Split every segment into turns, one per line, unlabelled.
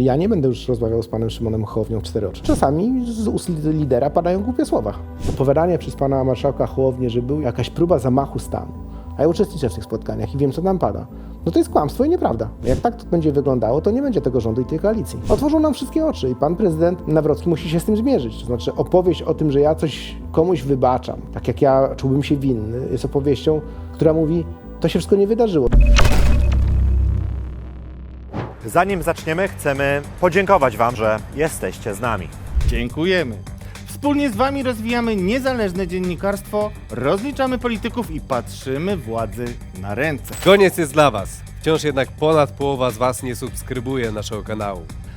Ja nie będę już rozmawiał z panem Szymonem Hołownią w cztery oczy. Czasami z ust lidera padają głupie słowa. Opowiadanie przez pana marszałka Hołownię, że był jakaś próba zamachu stanu, a ja uczestniczę w tych spotkaniach i wiem, co tam pada. No to jest kłamstwo i nieprawda. Jak tak to będzie wyglądało, to nie będzie tego rządu i tej koalicji. Otworzą nam wszystkie oczy i pan prezydent Nawrocki musi się z tym zmierzyć. To znaczy opowieść o tym, że ja coś komuś wybaczam, tak jak ja czułbym się winny, jest opowieścią, która mówi, to się wszystko nie wydarzyło.
Zanim zaczniemy, chcemy podziękować Wam, że jesteście z nami.
Dziękujemy. Wspólnie z Wami rozwijamy niezależne dziennikarstwo, rozliczamy polityków i patrzymy władzy na ręce.
Koniec jest dla Was. Wciąż jednak ponad połowa z Was nie subskrybuje naszego kanału.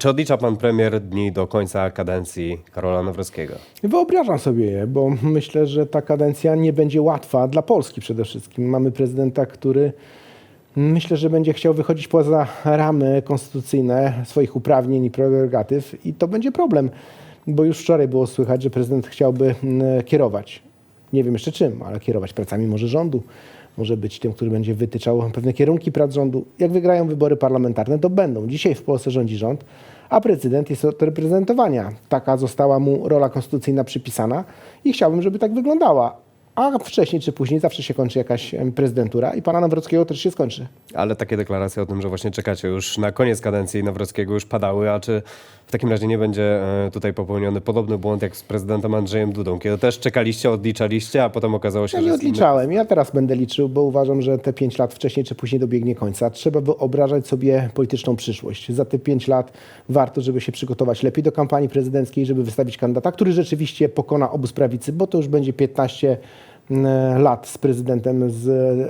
Czy odlicza Pan premier dni do końca kadencji Karola Nawrockiego?
Wyobrażam sobie je, bo myślę, że ta kadencja nie będzie łatwa dla Polski przede wszystkim. Mamy prezydenta, który myślę, że będzie chciał wychodzić poza ramy konstytucyjne swoich uprawnień i prerogatyw i to będzie problem, bo już wczoraj było słychać, że prezydent chciałby mm, kierować, nie wiem jeszcze czym, ale kierować pracami może rządu, może być tym, który będzie wytyczał pewne kierunki prac rządu. Jak wygrają wybory parlamentarne, to będą. Dzisiaj w Polsce rządzi rząd, a prezydent jest od reprezentowania. Taka została mu rola konstytucyjna przypisana i chciałbym, żeby tak wyglądała. A wcześniej czy później zawsze się kończy jakaś prezydentura i pana Nawrockiego też się skończy.
Ale takie deklaracje o tym, że właśnie czekacie już na koniec kadencji Nawrockiego już padały, a czy w takim razie nie będzie e, tutaj popełniony podobny błąd jak z prezydentem Andrzejem Dudą, kiedy też czekaliście, odliczaliście, a potem okazało się,
Ja
że...
nie
jest inny-
odliczałem. Ja teraz będę liczył, bo uważam, że te pięć lat wcześniej czy później dobiegnie końca. Trzeba wyobrażać sobie polityczną przyszłość. Za te pięć lat warto, żeby się przygotować lepiej do kampanii prezydenckiej, żeby wystawić kandydata, który rzeczywiście pokona obóz prawicy, bo to już będzie 15 mm, lat z prezydentem z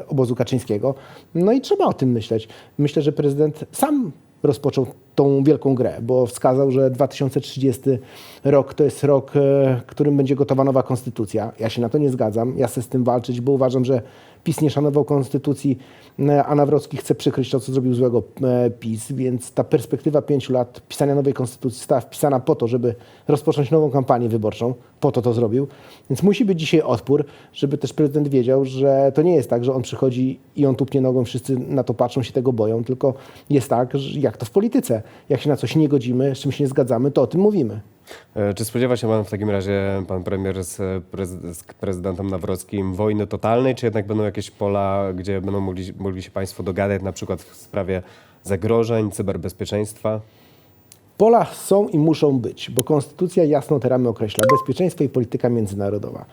obozu Kaczyńskiego. No i trzeba o tym myśleć. Myślę, że prezydent sam rozpoczął tą wielką grę, bo wskazał, że 2030 rok to jest rok, e, którym będzie gotowa nowa konstytucja. Ja się na to nie zgadzam. Ja chcę z tym walczyć, bo uważam, że PiS nie szanował konstytucji, e, a Nawrocki chce przykryć to, co zrobił złego e, PiS, więc ta perspektywa pięciu lat pisania nowej konstytucji została wpisana po to, żeby rozpocząć nową kampanię wyborczą. Po to to zrobił. Więc musi być dzisiaj odpór, żeby też prezydent wiedział, że to nie jest tak, że on przychodzi i on tupnie nogą, wszyscy na to patrzą, się tego boją, tylko jest tak, jak to w polityce. Jak się na coś nie godzimy, z czymś nie zgadzamy, to o tym mówimy.
E, Czy spodziewa się Pan w takim razie, Pan premier z, prezy- z prezydentem Nawrockim, wojny totalnej, czy jednak będą jakieś pola, gdzie będą mogli, mogli się Państwo dogadać, na przykład w sprawie zagrożeń, cyberbezpieczeństwa?
Pola są i muszą być, bo konstytucja jasno te ramy określa. Bezpieczeństwo i polityka międzynarodowa.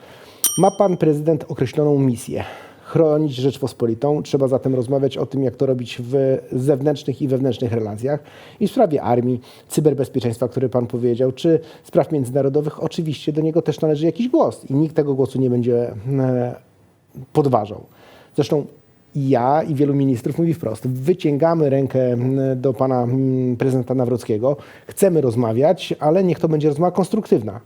Ma pan prezydent określoną misję. Chronić Rzeczpospolitą. Trzeba zatem rozmawiać o tym, jak to robić w zewnętrznych i wewnętrznych relacjach. I w sprawie armii, cyberbezpieczeństwa, które pan powiedział, czy spraw międzynarodowych, oczywiście do niego też należy jakiś głos. I nikt tego głosu nie będzie e, podważał. Zresztą ja i wielu ministrów mówi wprost, wyciągamy rękę do pana prezydenta Nawrockiego, chcemy rozmawiać, ale niech to będzie rozmowa konstruktywna.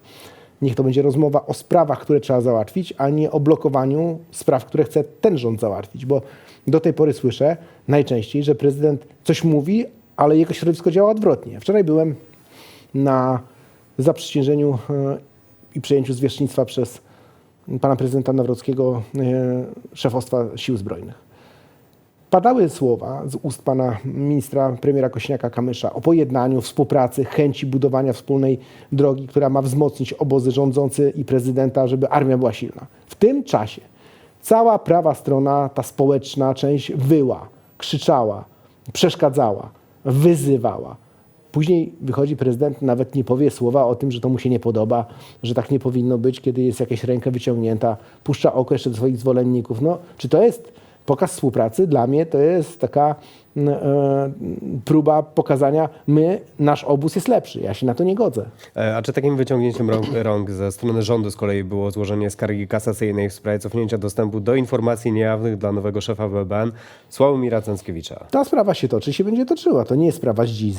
Niech to będzie rozmowa o sprawach, które trzeba załatwić, a nie o blokowaniu spraw, które chce ten rząd załatwić, bo do tej pory słyszę najczęściej, że prezydent coś mówi, ale jego środowisko działa odwrotnie. Wczoraj byłem na zaprzysiężeniu e, i przejęciu zwierzchnictwa przez pana prezydenta Nawrockiego e, szefostwa Sił Zbrojnych. Padały słowa z ust pana ministra premiera Kośniaka-Kamysza o pojednaniu, współpracy, chęci budowania wspólnej drogi, która ma wzmocnić obozy rządzący i prezydenta, żeby armia była silna. W tym czasie cała prawa strona, ta społeczna część wyła, krzyczała, przeszkadzała, wyzywała. Później wychodzi prezydent, nawet nie powie słowa o tym, że to mu się nie podoba, że tak nie powinno być, kiedy jest jakaś ręka wyciągnięta, puszcza oko jeszcze do swoich zwolenników. No, czy to jest pokaz współpracy? Dla mnie to jest taka mm, e, próba pokazania, my, nasz obóz jest lepszy. Ja się na to nie godzę.
E, A czy takim wyciągnięciem rąk, rąk ze strony rządu z kolei było złożenie skargi kasacyjnej w sprawie cofnięcia dostępu do informacji niejawnych dla nowego szefa BBN Sławomira Cęckiewicza?
Ta sprawa się toczy i się będzie toczyła. To nie jest sprawa z dziś.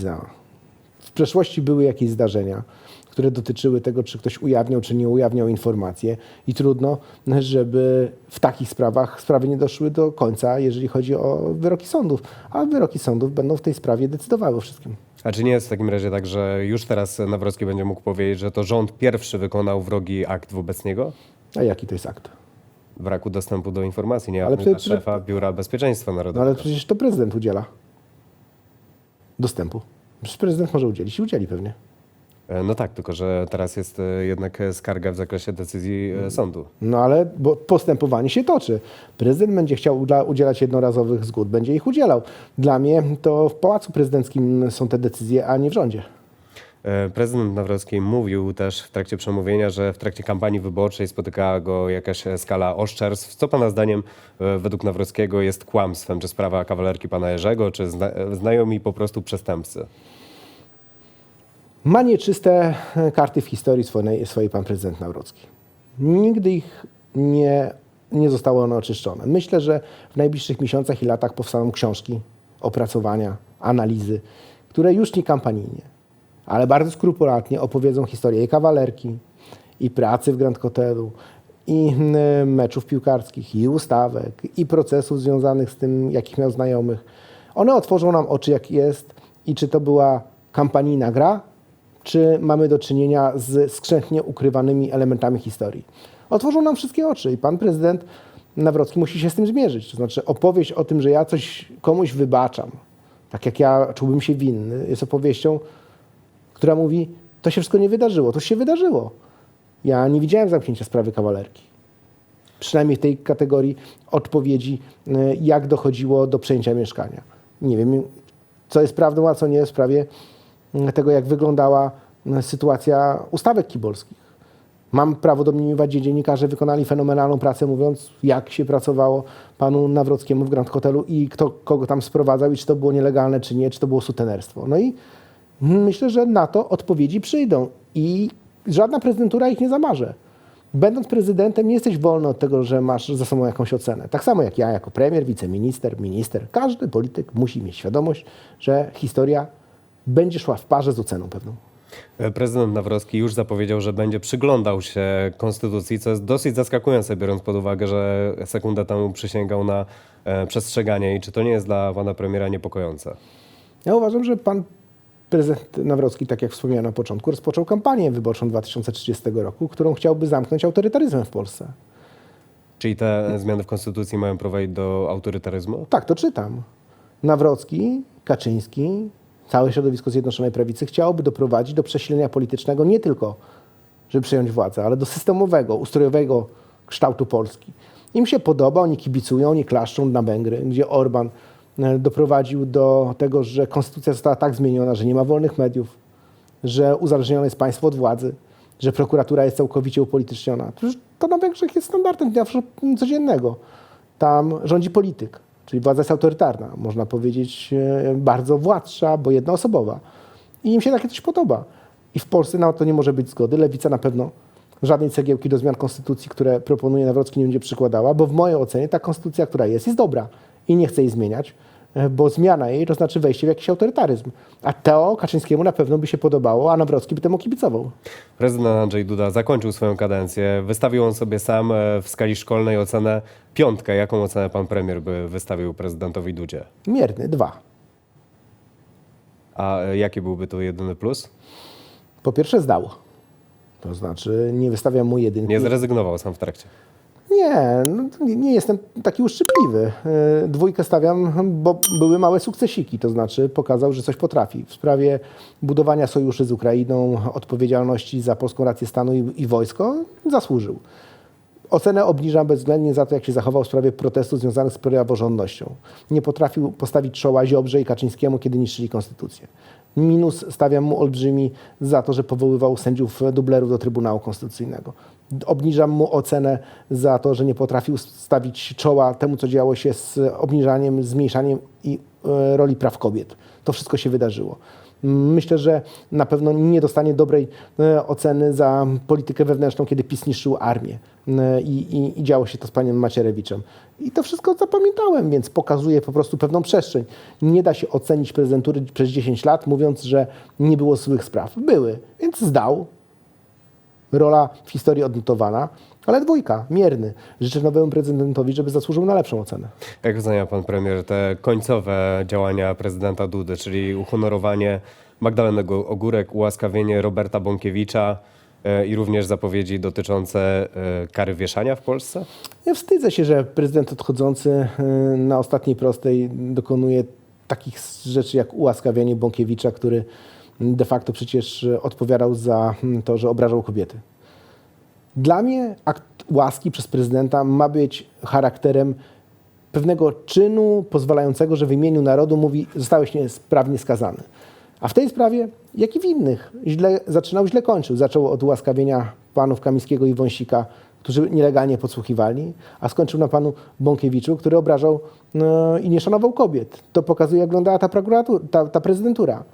W przeszłości były jakieś zdarzenia, które dotyczyły tego, czy ktoś ujawniał, czy nie ujawniał informacje. I trudno, żeby w takich sprawach sprawy nie doszły do końca, jeżeli chodzi o wyroki sądów. A wyroki sądów będą w tej sprawie decydowały o wszystkim.
A czy nie jest w takim razie tak, że już teraz Nawrocki będzie mógł powiedzieć, że to rząd pierwszy wykonał wrogi akt wobec niego?
A jaki to jest akt?
Braku dostępu do informacji, nie
Ale przy-
szefa Biura Bezpieczeństwa
No
Narodowego.
ale przecież to prezydent udziela dostępu. Przecież prezydent może udzielić i udzieli pewnie.
E, No tak, tylko że teraz jest e, jednak e, skarga w zakresie decyzji sądu.
No ale bo postępowanie się toczy. Prezydent będzie chciał udzielać jednorazowych zgód, będzie ich udzielał. Dla mnie to w Pałacu Prezydenckim są te decyzje, a nie w rządzie.
Prezydent Nawrocki mówił też w trakcie przemówienia, że w trakcie kampanii wyborczej spotykała go jakaś skala oszczerstw. Co pana zdaniem według Nawrockiego jest kłamstwem? Czy sprawa kawalerki pana Jerzego, czy zna, znajomi po prostu przestępcy?
Ma nieczyste e, karty w historii swojej, swojej pan prezydent Nawrocki. Nigdy ich nie, nie zostały one oczyszczone. Myślę, że w najbliższych miesiącach i latach powstaną książki, opracowania, analizy, które już nie kampanijnie, ale bardzo skrupulatnie opowiedzą historię i kawalerki, i pracy w Grand Hotelu, i meczów piłkarskich, i ustawek, i procesów związanych z tym, jakich miał znajomych. One otworzą nam oczy, jak jest i czy to była kampanijna gra, czy mamy do czynienia z skrzętnie ukrywanymi elementami historii. Otworzą nam wszystkie oczy i pan prezydent Nawrocki musi się z tym zmierzyć. To znaczy opowieść o tym, że ja coś komuś wybaczam, tak jak ja czułbym się winny, jest opowieścią, która mówi, to się wszystko nie wydarzyło, to się wydarzyło. Ja nie widziałem zamknięcia sprawy kawalerki. Przynajmniej w tej kategorii odpowiedzi, y, jak dochodziło do przejęcia mieszkania. Nie wiem, co jest prawdą, a co nie w sprawie tego, jak wyglądała y, sytuacja ustawek kibolskich. Mam prawo domniemywać, gdzie dziennikarze wykonali fenomenalną pracę, mówiąc, jak się pracowało panu Nawrockiemu w Grand Hotelu i kto kogo tam sprowadzał i czy to było nielegalne, czy nie, czy to było sutenerstwo. No i myślę, że na to odpowiedzi przyjdą i żadna prezydentura ich nie zamarzy. Będąc prezydentem, nie jesteś wolny od tego, że masz za sobą jakąś ocenę. Tak samo jak ja, jako premier, wiceminister, minister. Każdy polityk musi mieć świadomość, że historia będzie szła w parze z oceną pewną.
E, Prezydent Nawrocki już zapowiedział, że będzie przyglądał się konstytucji, co jest dosyć zaskakujące, biorąc pod uwagę, że sekundę temu przysięgał na e, przestrzeganie jej. Czy to nie jest dla pana premiera niepokojące?
Ja uważam, że pan prezydent Nawrocki, tak jak wspomniałem na początku, rozpoczął kampanię wyborczą 2030 roku, którą chciałby zamknąć autorytaryzmem w Polsce.
Czyli te zmiany w konstytucji mają prowadzić do autorytaryzmu?
Tak, to czytam. Nawrocki, Kaczyński, całe środowisko Zjednoczonej Prawicy chciałoby doprowadzić do przesilenia politycznego nie tylko, żeby przejąć władzę, ale do systemowego, ustrojowego kształtu Polski. Im się podoba, oni kibicują, oni klaszczą na Węgry, gdzie Orban e, doprowadził do tego, że konstytucja została tak zmieniona, że nie ma wolnych mediów, że uzależnione jest państwo od władzy, że prokuratura jest całkowicie upolityczniona. To na Węgrzech jest standardem dnia codziennego. Tam rządzi polityk, czyli władza jest autorytarna, można powiedzieć e, bardzo władcza, bo jednoosobowa. I im się takie coś podoba. I w Polsce na to nie może być zgody. Lewica na pewno żadnej cegiełki do zmian konstytucji, które proponuje Nawrocki, nie będzie przykładała, bo w mojej ocenie ta konstytucja, która jest, jest dobra i nie chce jej zmieniać, bo zmiana jej to znaczy wejście w jakiś autorytaryzm. A to Kaczyńskiemu na pewno by się podobało, a Nawrocki by temu kibicował.
Prezydent Andrzej Duda zakończył swoją kadencję. Wystawił on sobie sam e, w skali szkolnej ocenę piątkę. Jaką ocenę pan premier by wystawił prezydentowi Dudzie?
Mierny, dwa.
A e, jaki byłby to jedyny plus?
Po pierwsze zdał. To znaczy nie wystawiam mu jedynki.
Nie zrezygnował sam w trakcie.
Nie, no, nie, nie jestem taki uszczypliwy. Yy, Dwójkę stawiam, bo były małe sukcesiki, to znaczy pokazał, że coś potrafi. W sprawie budowania sojuszu z Ukrainą, odpowiedzialności za polską rację stanu i, i wojsko zasłużył. Ocenę obniżam bezwzględnie za to, jak się zachował w sprawie protestów związanych z praworządnością. Nie potrafił postawić czoła Ziobrze i Kaczyńskiemu, kiedy niszczyli konstytucję. Minus stawiam mu olbrzymi za to, że powoływał sędziów dublerów do Trybunału Konstytucyjnego. Obniżam mu ocenę za to, że nie potrafił stawić czoła temu, co działo się z obniżaniem, zmniejszaniem i e, roli praw kobiet. To wszystko się wydarzyło. Myślę, że na pewno nie dostanie dobrej e, oceny za politykę wewnętrzną, kiedy PiS niszczył armię e, i, i, i działo się to z panem Macierewiczem. I to wszystko zapamiętałem, więc pokazuje po prostu pewną przestrzeń. Nie da się ocenić prezydentury przez 10 lat, mówiąc, że nie było złych spraw. Były, więc zdał rola w historii odnotowana, ale dwójka, mierny. Życzę nowemu prezydentowi, żeby zasłużył na lepszą ocenę.
Jak ocenia pan premier te końcowe działania prezydenta Dudy, czyli uhonorowanie Magdaleny Ogórek, ułaskawienie Roberta Bąkiewicza e, i również zapowiedzi dotyczące e, kary wieszania w Polsce?
Ja wstydzę się, że prezydent odchodzący y, na ostatniej prostej dokonuje takich rzeczy jak ułaskawianie Bąkiewicza, który de facto przecież y, odpowiadał za mm, to, że obrażał kobiety. Dla mnie akt łaski przez prezydenta ma być charakterem pewnego czynu pozwalającego, że w imieniu narodu mówi, zostałeś niesprawnie skazany. A w tej sprawie, jak i w innych, źle, zaczynał, źle kończył. Zaczął od ułaskawienia panów Kamińskiego i Wąsika, którzy nielegalnie podsłuchiwali, a skończył na panu Bąkiewiczu, który obrażał no, i nie szanował kobiet. To pokazuje, jak wyglądała ta, prokuratura, ta, ta prezydentura.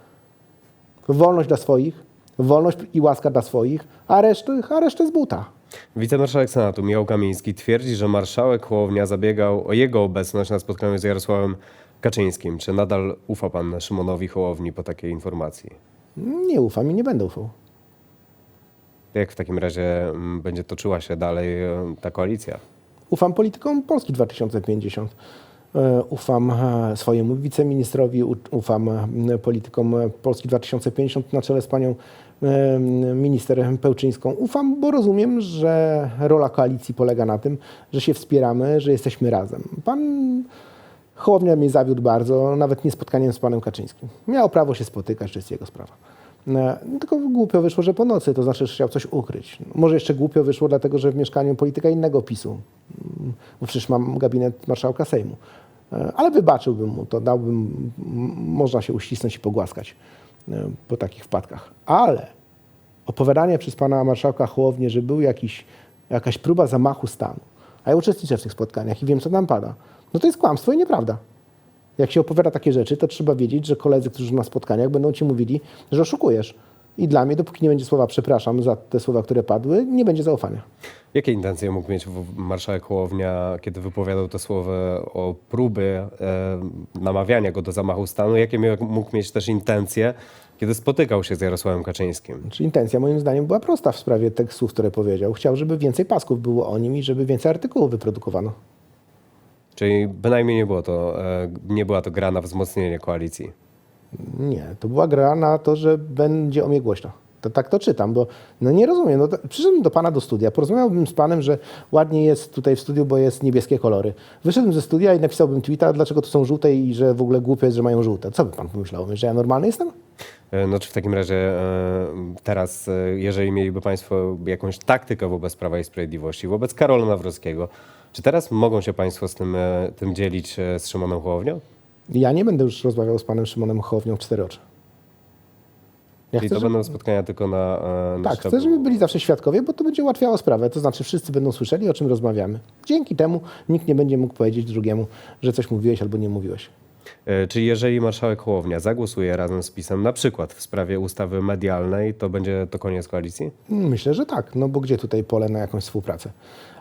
Wolność dla swoich, wolność i łaska dla swoich, a reszty, a resztę z buta.
Wicemarszałek Senatu Michał Kamiński twierdzi, że marszałek Hołownia zabiegał o jego obecność na spotkaniu z Jarosławem Kaczyńskim. Czy nadal ufa pan Szymonowi Hołowni po takiej informacji?
Nie ufam i nie będę ufał.
Jak w takim razie mm, będzie toczyła się dalej e, ta koalicja?
Ufam politykom Polski 2050. E, Ufam e, swojemu wiceministrowi, ufam e, politykom Polski 2050 na czele z panią minister Pełczyńską. Ufam, bo rozumiem, że rola koalicji polega na tym, że się wspieramy, że jesteśmy razem. Pan Hołownia mnie zawiódł bardzo, nawet nie spotkaniem z panem Kaczyńskim. Miał prawo się spotykać, to jest jego sprawa. E, Tylko głupio wyszło, że po nocy, to znaczy, że chciał coś ukryć. Może jeszcze głupio wyszło, dlatego że w mieszkaniu polityka innego PiSu, Mm, bo przecież mam gabinet marszałka Sejmu. E, Ale wybaczyłbym mu to, dałbym, można się uścisnąć i pogłaskać e, po takich wpadkach. Ale opowiadanie przez pana marszałka Hołownię, że był jakiś, jakaś próba zamachu stanu, a ja uczestniczę w tych spotkaniach i wiem, co tam pada, no to jest kłamstwo i nieprawda. Jak się opowiada takie rzeczy, to trzeba wiedzieć, że koledzy, którzy na spotkaniach będą ci mówili, że oszukujesz. I dla mnie, dopóki nie będzie słowa przepraszam za te słowa, które padły, nie będzie zaufania.
Jakie intencje mógł mieć marszałek Hołownia, kiedy wypowiadał te słowa o próby e, namawiania go do zamachu stanu? Jakie mógł mieć też intencje, kiedy spotykał się z Jarosławem Kaczyńskim?
Czy intencja moim zdaniem była prosta w sprawie tych słów, które powiedział. Chciał, żeby więcej pasków było o nim i żeby więcej artykułów wyprodukowano.
Czyli bynajmniej nie, było to, e, nie była to gra na wzmocnienie koalicji.
Nie, to była gra na to, że będzie o mnie głośno. To, tak to czytam, bo no nie rozumiem. No to, przyszedłem do pana do studia, porozmawiałbym z panem, że ładnie jest tutaj w studiu, bo jest niebieskie kolory. Wyszedłem ze studia i napisałbym tweeta, dlaczego to są żółte i że w ogóle głupie jest, że mają żółte. Co by pan pomyślał? Że ja normalny jestem?
E, No czy w takim razie e, teraz, jeżeli mieliby Państwo jakąś taktykę wobec Prawa i Sprawiedliwości, wobec Karola Nawrockiego, czy teraz mogą się Państwo z tym, e, tym dzielić e, z Szymonem Hołownią?
Ja nie będę już rozmawiał z panem Szymonem Hołownią w cztery oczy. Ja
Czyli
chcę,
to
żeby-
będą spotkania tylko na, e, na
Tak,
szczeblu-
chcę, żeby byli zawsze świadkowie, bo to będzie ułatwiało sprawę. To znaczy wszyscy będą słyszeli, o czym rozmawiamy. Dzięki temu nikt nie będzie mógł powiedzieć drugiemu, że coś mówiłeś albo nie mówiłeś.
Czyli jeżeli marszałek Hołownia zagłosuje razem z PiSem na przykład w sprawie ustawy medialnej, to będzie to koniec koalicji?
Myślę, że tak, no bo gdzie tutaj pole na jakąś współpracę?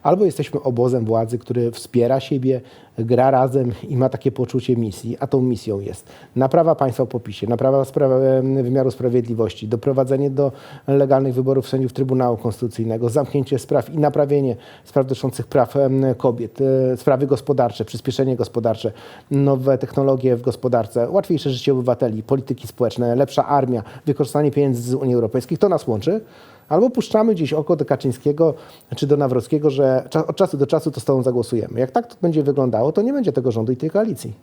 Albo jesteśmy obozem władzy, który wspiera siebie, gra razem i ma takie poczucie misji, a tą misją jest naprawa państwa po PiSie, naprawa spra- wymiaru sprawiedliwości, doprowadzenie do legalnych wyborów sędziów Trybunału Konstytucyjnego, zamknięcie spraw i naprawienie spraw dotyczących praw kobiet, e, sprawy gospodarcze, przyspieszenie gospodarcze, nowe technologie w gospodarce, łatwiejsze życie obywateli, polityki społeczne, lepsza armia, wykorzystanie pieniędzy z Unii Europejskiej, to nas łączy. Albo puszczamy gdzieś oko do Kaczyńskiego czy do Nawrockiego, że od czasu do czasu to z tobą zagłosujemy. Jak tak to będzie wyglądało, to nie będzie tego rządu i tej koalicji.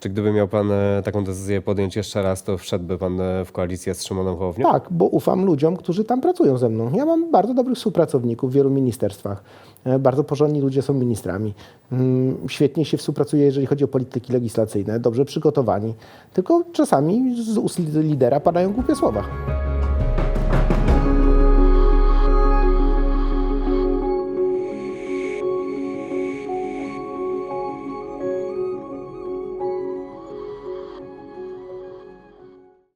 Czy gdyby miał Pan e, taką decyzję podjąć jeszcze raz, to wszedłby Pan e, w koalicję z Szymonem Hołownią?
Tak, bo ufam ludziom, którzy tam pracują ze mną. Ja mam bardzo dobrych współpracowników w wielu ministerstwach. E, Bardzo porządni ludzie są ministrami. Mm, Świetnie się współpracuje, jeżeli chodzi o polityki legislacyjne, dobrze przygotowani. Tylko czasami z ust lidera padają głupie słowa.